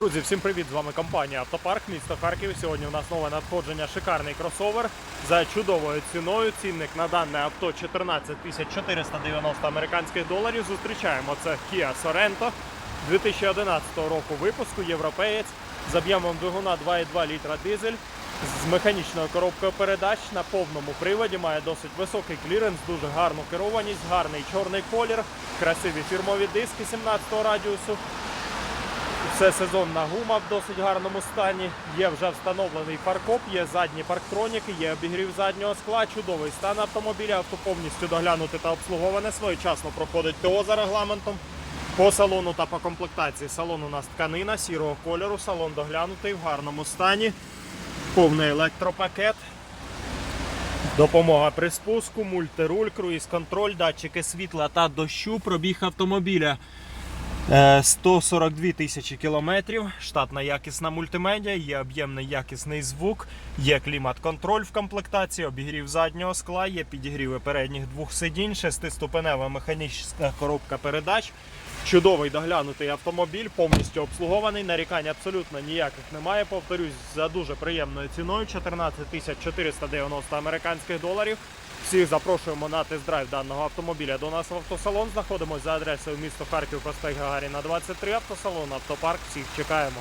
Друзі, всім привіт! З вами компанія Автопарк, місто Харків. Сьогодні у нас нове надходження, шикарний кросовер за чудовою ціною. Цінник на дане авто 14 490 американських доларів. Зустрічаємо це Kia Sorento 2011 року випуску, європеєць з об'ємом двигуна 2,2 літра дизель. З механічною коробкою передач на повному приводі має досить високий кліренс, дуже гарну керованість, гарний чорний колір, красиві фірмові диски 17 радіусу. Це сезонна гума в досить гарному стані. Є вже встановлений фаркоп, є задні парктроніки, є обігрів заднього скла, чудовий стан автомобіля. Авто повністю доглянуте та обслуговане. Своєчасно проходить ТО за регламентом. По салону та по комплектації. Салон у нас тканина сірого кольору, салон доглянутий в гарному стані. Повний електропакет. Допомога при спуску, мультируль, круїз-контроль, датчики світла та дощу, пробіг автомобіля. Е, 142 тисячі кілометрів, штатна якісна мультимедіа, є об'ємний якісний звук, є клімат-контроль в комплектації, обігрів заднього скла, є підігріви передніх двох сидінь, шестиступенева механічна коробка передач. Чудовий доглянутий автомобіль, повністю обслугований. Нарікань абсолютно ніяких немає. Повторюсь, за дуже приємною ціною 14 тисяч 490 американських доларів. Всіх запрошуємо на тест-драйв даного автомобіля до нас в автосалон. Знаходимося за адресою місто Харків, проспект Гагаріна 23, автосалон, автопарк. Всіх чекаємо.